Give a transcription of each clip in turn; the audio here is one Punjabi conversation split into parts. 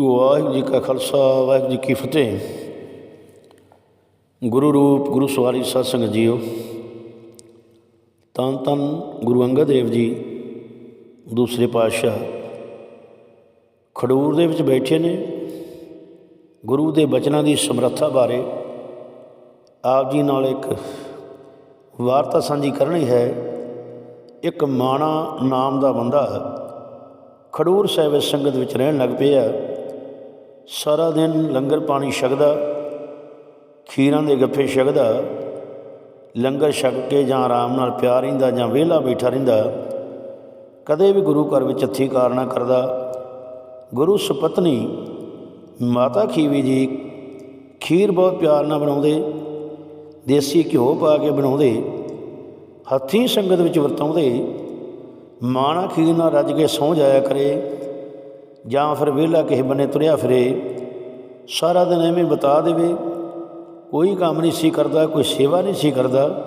ਵਾਹਿਗੁਰੂ ਜੀ ਕਾ ਖਾਲਸਾ, ਵਾਹਿਗੁਰੂ ਜੀ ਕੀ ਫਤਿਹ। ਗੁਰੂ ਰੂਪ, ਗੁਰੂ ਸਵਾਰੀ ਸਾਧ ਸੰਗਤ ਜੀਓ। ਤਨ ਤਨ ਗੁਰੂ ਅੰਗਦ ਦੇਵ ਜੀ, ਦੂਸਰੇ ਪਾਤਸ਼ਾਹ ਖਡੂਰ ਦੇ ਵਿੱਚ ਬੈਠੇ ਨੇ। ਗੁਰੂ ਦੇ ਬਚਨਾਂ ਦੀ ਸਮਰੱਥਾ ਬਾਰੇ ਆਪ ਜੀ ਨਾਲ ਇੱਕ ਵਾਰਤਾ ਸਾਂਝੀ ਕਰਨੀ ਹੈ। ਇੱਕ ਮਾਣਾ ਨਾਮ ਦਾ ਬੰਦਾ ਖਡੂਰ ਸਾਹਿਬ ਸੰਗਤ ਵਿੱਚ ਰਹਿਣ ਲੱਗ ਪਿਆ। ਸਾਰਾ ਦਿਨ ਲੰਗਰ ਪਾਣੀ ਛਕਦਾ, ਖੀਰਾਂ ਦੇ ਗੱਫੇ ਛਕਦਾ, ਲੰਗਰ ਛਕ ਕੇ ਜਾਂ ਆਰਾਮ ਨਾਲ ਪਿਆ ਰਹਿੰਦਾ ਜਾਂ ਵਿਹਲਾ ਬੈਠਾ ਰਹਿੰਦਾ, ਕਦੇ ਵੀ ਗੁਰੂ ਘਰ ਵਿੱਚ ਹੱਥੀ ਕਾਰ ਨਾ ਕਰਦਾ। ਗੁਰੂ ਸੁਪਤਨੀ ਮਾਤਾ ਖੀਵੀ ਜੀ ਖੀਰ ਬਹੁਤ ਪਿਆਰ ਨਾਲ ਬਣਾਉਂਦੇ, ਦੇਸੀ ਘਿਓ ਪਾ ਕੇ ਬਣਾਉਂਦੇ, ਹੱਥੀ ਸੰਗਤ ਵਿੱਚ ਵਰਤਾਉਂਦੇ, ਮਾਣਾ ਖੀਰ ਨਾਲ ਰੱਜ ਕੇ ਸੌਂ ਜਾਇਆ ਕਰੇ। ਜਾਂ ਫਿਰ ਵਿਹਲਾ ਕਿਸੇ ਬੰਨੇ ਤੁਰਿਆ ਫਿਰੇ, ਸਾਰਾ ਦਿਨ ਐਵੇਂ ਬਤਾ ਦੇਵੇ। ਕੋਈ ਕੰਮ ਨਹੀਂ ਸੀ ਕਰਦਾ, ਕੋਈ ਸੇਵਾ ਨਹੀਂ ਸੀ ਕਰਦਾ।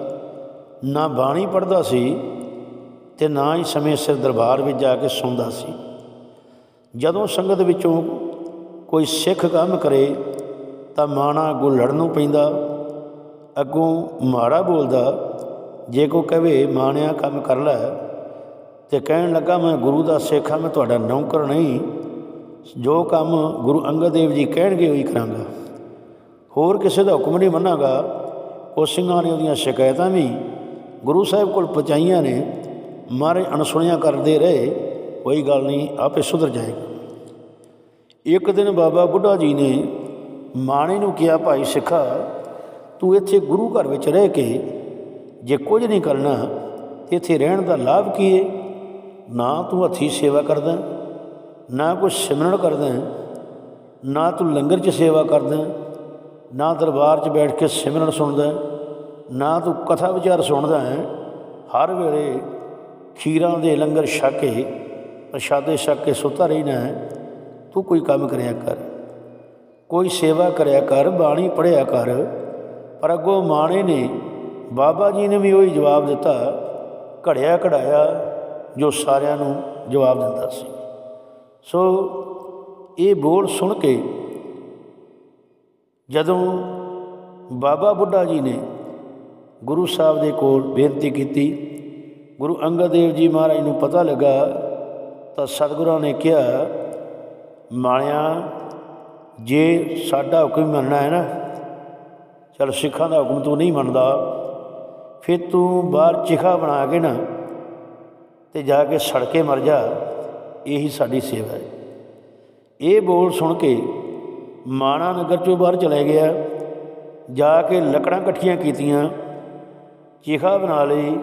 ਨਾ ਬਾਣੀ ਪੜਦਾ ਸੀ ਤੇ ਨਾ ਹੀ ਸਮੇਂ ਸਿਰ ਦਰਬਾਰ ਵਿੱਚ ਜਾ ਕੇ ਸੌਂਦਾ ਸੀ। ਜਦੋਂ ਸੰਗਤ ਵਿੱਚੋਂ ਕੋਈ ਸਿੱਖ ਕੰਮ ਕਰੇ, ਤਾਂ ਮਾਣਾ ਅੱਗੋਂ ਲੜਨ ਨੂੰ ਪੈਂਦਾ, ਅੱਗੋਂ ਮਾੜਾ ਬੋਲਦਾ, ਜੇ ਕੋ ਕਹੇ, ਮਾਣਿਆ, ਕੰਮ ਕਰ ਲੈ। ਤੇ ਕਹਿਣ ਲੱਗਾ, ਮੈਂ ਗੁਰੂ ਦਾ ਸਿੱਖ ਹਾਂ, ਮੈਂ ਤੁਹਾਡਾ ਨੌਕਰ ਨਹੀਂ। ਜੋ ਕੰਮ ਗੁਰੂ ਅੰਗਦ ਦੇਵ ਜੀ ਕਹਿਣਗੇ ਉਹੀ ਕਰਾਂਗਾ। ਹੋਰ ਕਿਸੇ ਦਾ ਹੁਕਮ ਨਹੀਂ ਮੰਨਾਂਗਾ। ਉਹ ਸਿੰਘਾਂ ਨੇ ਉਹਦੀਆਂ ਸ਼ਿਕਾਇਤਾਂ ਵੀ ਗੁਰੂ ਸਾਹਿਬ ਕੋਲ ਪਹੁੰਚਾਈਆਂ ਨੇ। ਮਾਰੇ ਅਣਸੁਣਿਆ ਕਰਦੇ ਰਹੇ। ਕੋਈ ਗੱਲ ਨਹੀਂ, ਆਪੇ ਸੁਧਰ ਜਾਏਗਾ। ਇੱਕ ਦਿਨ ਬਾਬਾ ਬੁੱਢਾ ਜੀ ਨੇ ਮਾਣੇ ਨੂੰ ਕਿਹਾ, ਭਾਈ ਸਿੱਖਾ, ਤੂੰ ਇੱਥੇ ਗੁਰੂ ਘਰ ਵਿੱਚ ਰਹਿ ਕੇ ਜੇ ਕੁਝ ਨਹੀਂ ਕਰਨਾ ਤੇ ਇੱਥੇ ਰਹਿਣ ਦਾ ਲਾਭ ਕੀ ਹੈ ਨਾ ਤੂੰ ਹੱਥੀ ਸੇਵਾ ਕਰਦਾ। ਨਾ ਕੋਈ ਸਿਮਰਨ ਕਰਦਾ ਨਾ ਤੂੰ ਲੰਗਰ 'ਚ ਸੇਵਾ ਕਰਦਾ ਨਾ ਦਰਬਾਰ 'ਚ ਬੈਠ ਕੇ ਸਿਮਰਨ ਸੁਣਦਾ ਨਾ ਤੂੰ ਕਥਾ ਵਿਚਾਰ ਸੁਣਦਾ ਹੈ। ਹਰ ਵੇਲੇ ਖੀਰਾਂ ਦੇ ਲੰਗਰ ਛਕ ਕੇ, ਪ੍ਰਸ਼ਾਦੇ ਛਕ ਕੇ ਸੁੱਤਾ ਰਹਿਣਾ ਹੈ। ਤੂੰ ਕੋਈ ਕੰਮ ਕਰਿਆ ਕਰ, ਕੋਈ ਸੇਵਾ ਕਰਿਆ ਕਰ, ਬਾਣੀ ਪੜਿਆ ਕਰ, ਪਰ ਅੱਗੋਂ ਮਾਣੇ ਨੇ, ਬਾਬਾ ਜੀ ਨੇ ਵੀ ਉਹੀ ਜਵਾਬ ਦਿੱਤਾ, ਘੜਿਆ ਘੜਾਇਆ ਜੋ ਸਾਰਿਆਂ ਨੂੰ ਜਵਾਬ ਦਿੰਦਾ ਸੀ। ਸੋ ਇਹ ਬੋਲ ਸੁਣ ਕੇ ਜਦੋਂ ਬਾਬਾ ਬੁੱਢਾ ਜੀ ਨੇ ਗੁਰੂ ਸਾਹਿਬ ਦੇ ਕੋਲ ਬੇਨਤੀ ਕੀਤੀ, ਗੁਰੂ ਅੰਗਦ ਦੇਵ ਜੀ ਮਹਾਰਾਜ ਨੂੰ ਪਤਾ ਲੱਗਾ ਤਾਂ ਸਤਿਗੁਰਾਂ ਨੇ ਕਿਹਾ ਮਾਣਿਆ ਜੇ ਸਾਡਾ ਹੁਕਮ ਮੰਨਣਾ ਹੈ ਨਾ, ਚਲ ਸਿੱਖਾਂ ਦਾ ਹੁਕਮ ਤੂੰ ਨਹੀਂ ਮੰਨਦਾ, ਫਿਰ ਤੂੰ ਬਾਹਰ ਚਿਖਾ ਬਣਾ ਕੇ ਨਾ ਤੇ ਜਾ ਕੇ ਸੜਕੇ ਮਰ ਜਾ। ਇਹੀ ਸਾਡੀ ਸੇਵਾ ਹੈ। ਇਹ ਬੋਲ ਸੁਣ ਕੇ ਮਾਣਾ ਨਗਰ ਚੋਂ ਬਾਹਰ ਚਲੇ ਗਿਆ। ਜਾ ਕੇ ਲੱਕੜਾਂ ਇਕੱਠੀਆਂ ਕੀਤੀਆਂ। ਚਿਖਾ ਬਣਾ ਲਈ।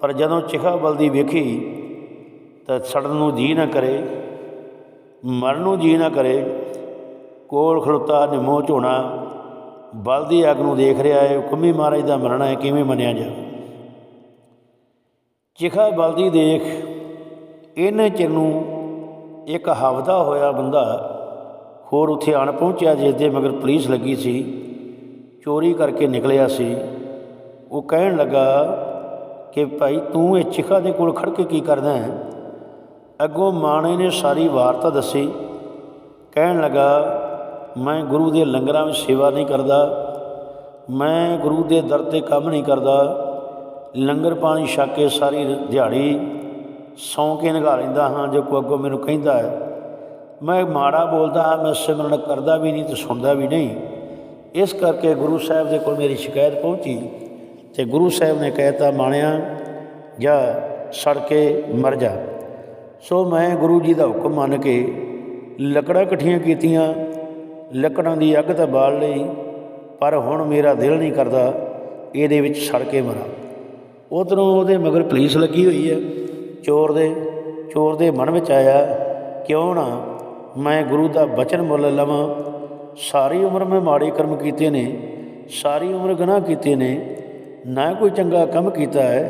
ਪਰ ਜਦੋਂ ਚਿਖਾ ਬਲਦੀ ਵੇਖੀ ਤਾਂ ਸੜਨ ਨੂੰ ਜੀ ਨਾ ਕਰੇ, ਮਰਨ ਨੂੰ ਜੀ ਨਾ ਕਰੇ। ਕੋਲ ਖਲੋਤਾ ਨਿਮੋ ਝੋਣਾ ਬਲਦੀ ਅੱਗ ਨੂੰ ਦੇਖ ਰਿਹਾ ਹੈ। ਕੁੰਮੀ ਮਹਾਰਾਜ ਦਾ ਮਰਨਾ ਹੈ। ਕਿਵੇਂ ਮੰਨਿਆ ਜਾਵੇ। ਚਿਖਾ ਬਲਦੀ ਦੇਖ ਇਹਨੇ ਚਿਰ ਨੂੰ ਇੱਕ ਹਵਦਾ ਹੋਇਆ ਬੰਦਾ ਹੋਰ ਉੱਥੇ ਆਣ ਪਹੁੰਚਿਆ ਜਿਸ ਦੇ ਮਗਰ ਪੁਲਿਸ ਲੱਗੀ ਸੀ, ਚੋਰੀ ਕਰਕੇ ਨਿਕਲਿਆ ਸੀ। ਉਹ ਕਹਿਣ ਲੱਗਾ ਕਿ ਭਾਈ ਤੂੰ ਇਹ ਚਿਖਾ ਦੇ ਕੋਲ ਖੜ ਕੇ ਕੀ ਕਰਦਾ ਹੈ? ਅੱਗੋਂ ਮਾਣੇ ਨੇ ਸਾਰੀ ਵਾਰਤਾ ਦੱਸੀ। ਕਹਿਣ ਲੱਗਾ, ਮੈਂ ਗੁਰੂ ਦੇ ਲੰਗਰਾਂ ਵਿੱਚ ਸੇਵਾ ਨਹੀਂ ਕਰਦਾ, ਮੈਂ ਗੁਰੂ ਦੇ ਦਰ ਤੇ ਕੰਮ ਨਹੀਂ ਕਰਦਾ। ਲੰਗਰ ਪਾਣੀ ਛੱਕ ਕੇ ਸਾਰੀ ਦਿਹਾੜੀ ਸੌਂ ਕੇ ਨਿਘਾ ਲੈਂਦਾ ਹਾਂ, ਜੇ ਕੋਈ ਅੱਗੋਂ ਮੈਨੂੰ ਕਹਿੰਦਾ ਹੈ, ਮੈਂ ਮਾੜਾ ਬੋਲਦਾ ਹਾਂ, ਮੈਂ ਸਿਮਰਨ ਕਰਦਾ ਵੀ ਨਹੀਂ ਤੇ ਸੁਣਦਾ ਵੀ ਨਹੀਂ। ਇਸ ਕਰਕੇ ਗੁਰੂ ਸਾਹਿਬ ਦੇ ਕੋਲ ਮੇਰੀ ਸ਼ਿਕਾਇਤ ਪਹੁੰਚੀ ਤੇ ਗੁਰੂ ਸਾਹਿਬ ਨੇ ਕਹਿਤਾ, ਮਾਣਿਆ, ਜਾਂ ਸੜ ਕੇ ਮਰ ਜਾ। ਸੋ ਮੈਂ ਗੁਰੂ ਜੀ ਦਾ ਹੁਕਮ ਮੰਨ ਕੇ ਲੱਕੜਾਂ ਇਕੱਠੀਆਂ ਕੀਤੀਆਂ, ਲੱਕੜਾਂ ਦੀ ਅੱਗ ਤਾਂ ਬਾਲ ਲਈ, ਪਰ ਹੁਣ ਮੇਰਾ ਦਿਲ ਨਹੀਂ ਕਰਦਾ ਇਹਦੇ ਵਿੱਚ ਸੜ ਕੇ ਮਰਾਂ। ਉਧਰੋਂ ਉਹਦੇ ਮਗਰ ਪੁਲਿਸ ਲੱਗੀ ਹੋਈ ਹੈ। ਚੋਰ ਦੇ ਚੋਰ ਦੇ ਮਨ ਵਿੱਚ ਆਇਆ, ਕਿਉਂ ਨਾ ਮੈਂ ਗੁਰੂ ਦਾ ਬਚਨ ਮੁੱਲ ਲਵਾਂ? ਸਾਰੀ ਉਮਰ ਮੈਂ ਮਾੜੇ ਕਰਮ ਕੀਤੇ ਨੇ, ਸਾਰੀ ਉਮਰ ਗੁਨਾਹ ਕੀਤੇ ਨੇ, ਨਾ ਕੋਈ ਚੰਗਾ ਕੰਮ ਕੀਤਾ ਹੈ,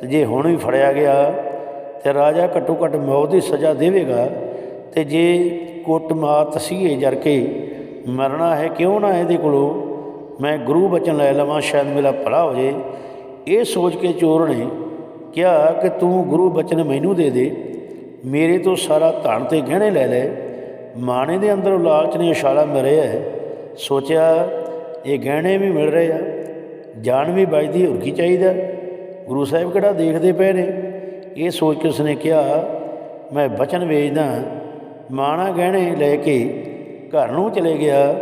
ਤੇ ਜੇ ਹੁਣ ਵੀ ਫੜਿਆ ਗਿਆ, ਤੇ ਰਾਜਾ ਘੱਟੋ ਘੱਟ ਮੌਤ ਦੀ ਸਜ਼ਾ ਦੇਵੇਗਾ, ਤੇ ਜੇ ਕੁੱਟ ਮਾਰ ਤਸੀਹੇ ਜਰ ਕੇ ਮਰਨਾ ਹੈ, ਕਿਉਂ ਨਾ ਇਹਦੇ ਕੋਲੋਂ ਮੈਂ ਗੁਰੂ ਬਚਨ ਲੈ ਲਵਾਂ, ਸ਼ਾਇਦ ਮੇਰਾ ਭਲਾ ਹੋ ਜੇ। ਇਹ ਸੋਚ ਕੇ ਚੋਰ ਨੇ ਕਿਹਾ ਕਿ ਤੂੰ ਗੁਰੂ ਬਚਨ ਮੈਨੂੰ ਦੇ ਦੇ, ਮੇਰੇ ਤੋਂ ਸਾਰਾ ਧਨ ਤੇ ਗਹਿਣੇ ਲੈ ਲੈ। ਮਾਣੇ ਦੇ ਅੰਦਰ ਲਾਲਚ ਨੇ ਇਸ਼ਾਰਾ ਮਿਲਿਆ ਹੈ। ਸੋਚਿਆ, ਇਹ ਗਹਿਣੇ ਵੀ ਮਿਲ ਰਹੇ ਆ, ਜਾਨ ਵੀ ਬਚਦੀ ਹੋਰ ਕੀ ਚਾਹੀਦਾ। ਗੁਰੂ ਸਾਹਿਬ ਕਿਹੜਾ ਦੇਖਦੇ ਪਏ ਨੇ? ਇਹ ਸੋਚ ਕੇ ਉਸਨੇ ਕਿਹਾ, ਮੈਂ ਬਚਨ ਵੇਚਦਾ, ਮਾਣਾ ਗਹਿਣੇ ਲੈ ਕੇ ਘਰ ਨੂੰ ਚਲੇ ਗਿਆ।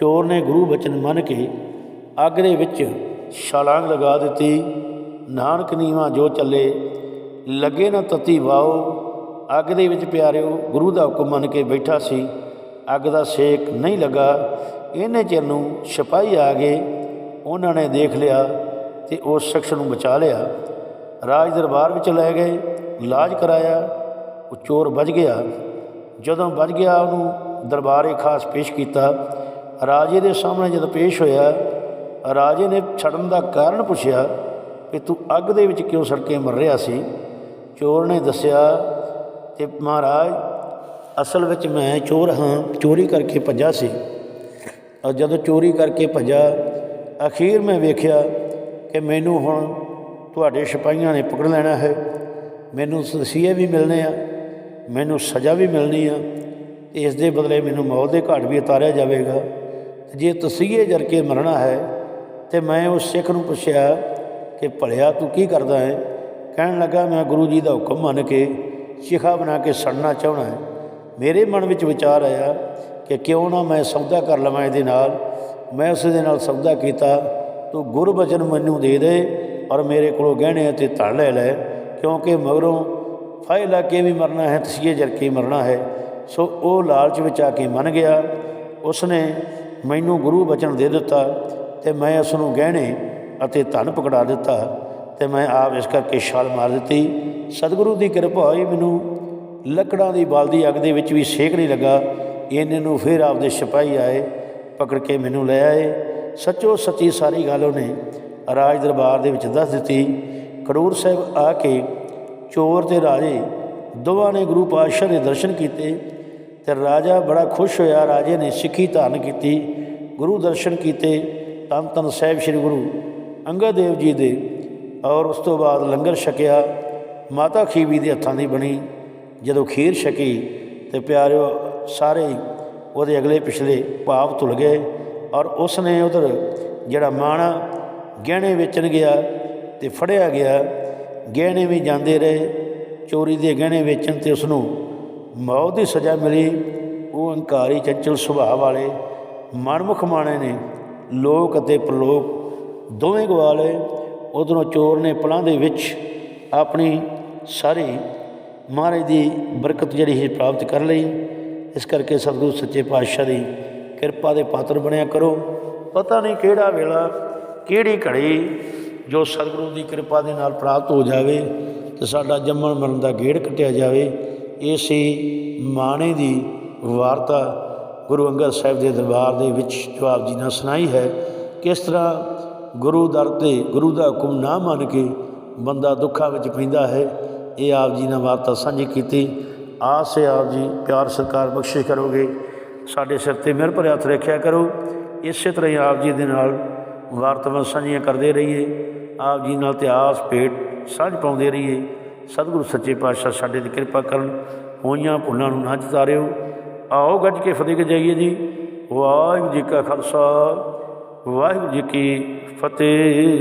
ਚੋਰ ਨੇ ਗੁਰੂ ਬਚਨ ਮੰਨ ਕੇ ਅੱਗ ਦੇ ਵਿੱਚ ਛਲਾਂਗ ਲਗਾ ਦਿੱਤੀ। ਨਾਨਕ ਨੀਵਾ ਜੋ ਚੱਲੇ, ਲੱਗੇ ਨਾ ਤਤੀ ਵਾਓ। ਅੱਗ ਦੇ ਵਿੱਚ ਪਿਆਰਿਓ, ਗੁਰੂ ਦਾ ਹੁਕਮ ਮੰਨ ਕੇ ਬੈਠਾ ਸੀ। ਅੱਗ ਦਾ ਸੇਕ ਨਹੀਂ ਲੱਗਾ। ਇਹਨੇ ਚਿਰ ਨੂੰ ਸਿਪਾਹੀ ਆ ਗਏ। ਉਹਨਾਂ ਨੇ ਦੇਖ ਲਿਆ ਤੇ ਉਸ ਸ਼ਖਸ ਨੂੰ ਬਚਾ ਲਿਆ। ਰਾਜ ਦਰਬਾਰ ਵਿੱਚ ਲੈ ਗਏ, ਇਲਾਜ ਕਰਾਇਆ। ਉਹ ਚੋਰ ਬਚ ਗਿਆ। ਜਦੋਂ ਬਚ ਗਿਆ, ਉਹਨੂੰ ਦਰਬਾਰੇ ਖਾਸ ਪੇਸ਼ ਕੀਤਾ। ਰਾਜੇ ਦੇ ਸਾਹਮਣੇ ਜਦੋਂ ਪੇਸ਼ ਹੋਇਆ, ਰਾਜੇ ਨੇ ਛੜਨ ਦਾ ਕਾਰਨ ਪੁੱਛਿਆ। ਕਿ ਤੂੰ ਅੱਗ ਦੇ ਵਿੱਚ ਕਿਉਂ ਸੜਕੇ ਮਰ ਰਿਹਾ ਸੀ? ਚੋਰ ਨੇ ਦੱਸਿਆ ਕਿ ਮਹਾਰਾਜ, ਅਸਲ ਵਿੱਚ ਮੈਂ ਚੋਰ ਹਾਂ, ਚੋਰੀ ਕਰਕੇ ਭੱਜਾ ਸੀ। ਔਰ ਜਦੋਂ ਚੋਰੀ ਕਰਕੇ ਭੱਜਾ, ਅਖੀਰ ਮੈਂ ਵੇਖਿਆ ਕਿ ਮੈਨੂੰ ਹੁਣ ਤੁਹਾਡੇ ਸਿਪਾਹੀਆਂ ਨੇ ਪਕੜ ਲੈਣਾ ਹੈ। ਮੈਨੂੰ ਤਸੀਹੇ ਵੀ ਮਿਲਨੇ ਆ, ਮੈਨੂੰ ਸਜ਼ਾ ਵੀ ਮਿਲਣੀ ਆ। ਤੇ ਇਸ ਦੇ ਬਦਲੇ ਮੈਨੂੰ ਮੌਤ ਦੇ ਘਾਟ ਵੀ ਉਤਾਰਿਆ ਜਾਵੇਗਾ। ਜੇ ਤਸੀਹੇ ਜਰ ਕੇ ਮਰਨਾ ਹੈ, ਤੇ ਮੈਂ ਉਸ ਸਿੱਖ ਨੂੰ ਪੁੱਛਿਆ ਕਿ ਭਲਿਆ ਤੂੰ ਕੀ ਕਰਦਾ ਹੈ? ਕਹਿਣ ਲੱਗਾ, ਮੈਂ ਗੁਰੂ ਜੀ ਦਾ ਹੁਕਮ ਮੰਨ ਕੇ ਸ਼ਿਖਾ ਬਣਾ ਕੇ ਸੜਨਾ ਚਾਹਣਾ ਹੈ। ਮੇਰੇ ਮਨ ਵਿੱਚ ਵਿਚਾਰ ਆਇਆ ਕਿ ਕਿਉਂ ਨਾ ਮੈਂ ਸੌਦਾ ਕਰ ਲਵਾਂ ਇਹਦੇ ਨਾਲ। ਮੈਂ ਉਸ ਦੇ ਨਾਲ ਸੌਦਾ ਕੀਤਾ। ਤੂੰ ਗੁਰਬਚਨ ਮੈਨੂੰ ਦੇ ਦੇ ਔਰ ਮੇਰੇ ਕੋਲੋਂ ਗਹਿਣੇ ਅਤੇ ਧਨ ਲੈ ਲੈ, ਕਿਉਂਕਿ ਮਗਰੋਂ ਫਾਇ ਲਾ ਕੇ ਵੀ ਮਰਨਾ ਹੈ, ਤਸੀਹੇ ਜਰ ਕੇ ਮਰਨਾ ਹੈ। ਸੋ ਉਹ ਲਾਲਚ ਵਿੱਚ ਆ ਕੇ ਮੰਨ ਗਿਆ। ਉਸਨੇ ਮੈਨੂੰ ਗੁਰੂ ਬਚਨ ਦੇ ਦਿੱਤਾ ਤੇ ਮੈਂ ਉਸ ਨੂੰ ਗਹਿਣੇ ਅਤੇ ਧਨ ਪਕੜਾ ਦਿੱਤਾ ਤੇ ਮੈਂ ਆਪ ਇਸ ਕਰਕੇ ਛਾਲ ਮਾਰ ਦਿੱਤੀ। ਸਤਿਗੁਰੂ ਦੀ ਕਿਰਪਾ ਹੋਈ, ਮੈਨੂੰ ਲੱਕੜਾਂ ਦੀ ਬਲਦੀ ਅੱਗ ਦੇ ਵਿੱਚ ਵੀ ਸੇਕ ਨਹੀਂ ਲੱਗਾ। ਇਹਨੇ ਨੂੰ ਫਿਰ ਆਪਦੇ ਸਿਪਾਹੀ ਆਏ, ਪਕੜ ਕੇ ਮੈਨੂੰ ਲੈ ਆਏ। ਸੱਚੋ ਸੱਚੀ ਸਾਰੀ ਗੱਲ ਉਹਨੇ ਰਾਜ ਦਰਬਾਰ ਦੇ ਵਿੱਚ ਦੱਸ ਦਿੱਤੀ। ਖਡੂਰ ਸਾਹਿਬ ਆ ਕੇ ਚੋਰ ਤੇ ਰਾਜੇ ਦੋਵਾਂ ਨੇ ਗੁਰੂ ਪਾਤਸ਼ਾਹ ਦੇ ਦਰਸ਼ਨ ਕੀਤੇ ਤੇ ਰਾਜਾ ਬੜਾ ਖੁਸ਼ ਹੋਇਆ। ਰਾਜੇ ਨੇ ਸਿੱਖੀ ਧਾਰਨ ਕੀਤੀ, ਗੁਰੂ ਦਰਸ਼ਨ ਕੀਤੇ। ਤਨ ਤਨ ਸਾਹਿਬ ਸ੍ਰੀ ਗੁਰੂ ਅੰਗਦ ਦੇਵ ਜੀ ਦੇ ਔਰ ਉਸ ਤੋਂ ਬਾਅਦ ਲੰਗਰ ਛਕਿਆ, ਮਾਤਾ ਖੀਵੀ ਦੇ ਹੱਥਾਂ ਦੀ ਬਣੀ। ਜਦੋਂ ਖੀਰ ਛਕੀ ਤੇ ਪਿਆਰਿਓ ਸਾਰੇ ਉਹਦੇ ਅਗਲੇ ਪਿਛਲੇ ਭਾਵ ਧੁਲ ਗਏ ਔਰ ਉਸ ਨੇ ਉਧਰ ਜਿਹੜਾ ਮਾਣਾ ਗਹਿਣੇ ਵੇਚਣ ਗਿਆ ਤੇ ਫੜਿਆ ਗਿਆ, ਗਹਿਣੇ ਵੀ ਜਾਂਦੇ ਰਹੇ। ਚੋਰੀ ਦੇ ਗਹਿਣੇ ਵੇਚਣ ਤੇ ਉਸ ਨੂੰ ਮੌਤ ਦੀ ਸਜ਼ਾ ਮਿਲੀ। ਉਹ ਹੰਕਾਰੀ ਚੰਚਲ ਸੁਭਾਅ ਵਾਲੇ, ਮਨਮੁਖ ਮਾਣੇ ਨੇ, ਲੋਕ ਅਤੇ ਪ੍ਰਲੋਕ ਦੋਵੇਂ ਗਵਾ ਲਏ ਉਧਰੋਂ ਚੋਰ ਨੇ ਪਲਾਂ ਦੇ ਵਿੱਚ ਆਪਣੀ ਸਾਰੀ ਮਹਾਰਾਜ ਦੀ ਬਰਕਤ ਜਿਹੜੀ ਹੈ ਪ੍ਰਾਪਤ ਕਰ ਲਈ। ਇਸ ਕਰਕੇ ਸਤਿਗੁਰੂ ਸੱਚੇ ਪਾਤਸ਼ਾਹ ਦੀ ਕਿਰਪਾ ਦੇ ਪਾਤਰ ਬਣਿਆ ਕਰੋ। ਪਤਾ ਨਹੀਂ ਕਿਹੜਾ ਵੇਲਾ, ਕਿਹੜੀ ਘੜੀ ਜੋ ਸਤਿਗੁਰੂ ਦੀ ਕਿਰਪਾ ਦੇ ਨਾਲ ਪ੍ਰਾਪਤ ਹੋ ਜਾਵੇ ਤੇ ਸਾਡਾ ਜੰਮਣ ਮਰਨ ਦਾ ਗੇੜ ਕੱਟਿਆ ਜਾਵੇ। ਇਹ ਸੀ ਮਾਣੇ ਦੀ ਵਾਰਤਾ ਗੁਰੂ ਅੰਗਦ ਸਾਹਿਬ ਦੇ ਦਰਬਾਰ ਦੇ ਵਿੱਚ ਜੋ ਆਪ ਜੀ ਨੇ ਸੁਣਾਈ ਹੈ। ਕਿਸ ਤਰ੍ਹਾਂ ਗੁਰੂ ਦਰ ਤੇ ਗੁਰੂ ਦਾ ਹੁਕਮ ਨਾ ਮੰਨ ਕੇ ਬੰਦਾ ਦੁੱਖਾਂ ਵਿੱਚ ਪੈਂਦਾ ਹੈ, ਇਹ ਆਪ ਜੀ ਨੇ ਵਾਰਤਾ ਸਾਂਝੀ ਕੀਤੀ। ਆਸ ਹੈ ਆਪ ਜੀ, ਪਿਆਰ, ਸਤਿਕਾਰ, ਬਖਸ਼ਿਸ਼ ਕਰੋਗੇ। ਸਾਡੇ ਸਿਰ ਤੇ ਮਿਹਰ ਭਰਿਆ ਹੱਥ ਰੱਖਿਆ ਕਰੋ। ਇਸੇ ਤਰ੍ਹਾਂ ਹੀ ਆਪ ਜੀ ਦੇ ਨਾਲ ਵਾਰਤਾਵਾਂ ਸਾਂਝੀਆਂ ਕਰਦੇ ਰਹੀਏ। ਆਪ ਜੀ ਨਾਲ ਇਤਿਹਾਸ ਭੇਟ ਸਾਂਝ ਪਾਉਂਦੇ ਰਹੀਏ। ਸਤਿਗੁਰੂ ਸੱਚੇ ਪਾਤਸ਼ਾਹ ਸਾਡੇ ਤੇ ਕਿਰਪਾ ਕਰਨ। ਹੋਈਆਂ ਭੁੱਲਾਂ ਨੂੰ ਨਾ ਜਤਾਰਿਓ। ਆਓ ਗੱਜ ਕੇ ਫਤਿਹ ਕੇ ਜਾਈਏ ਜੀ। ਵਾਹਿਗੁਰੂ ਜੀ ਕਾ ਖਾਲਸਾ। ਵਾਹਿਗੁਰੂ ਜੀ ਕੀ ਫਤਿਹ।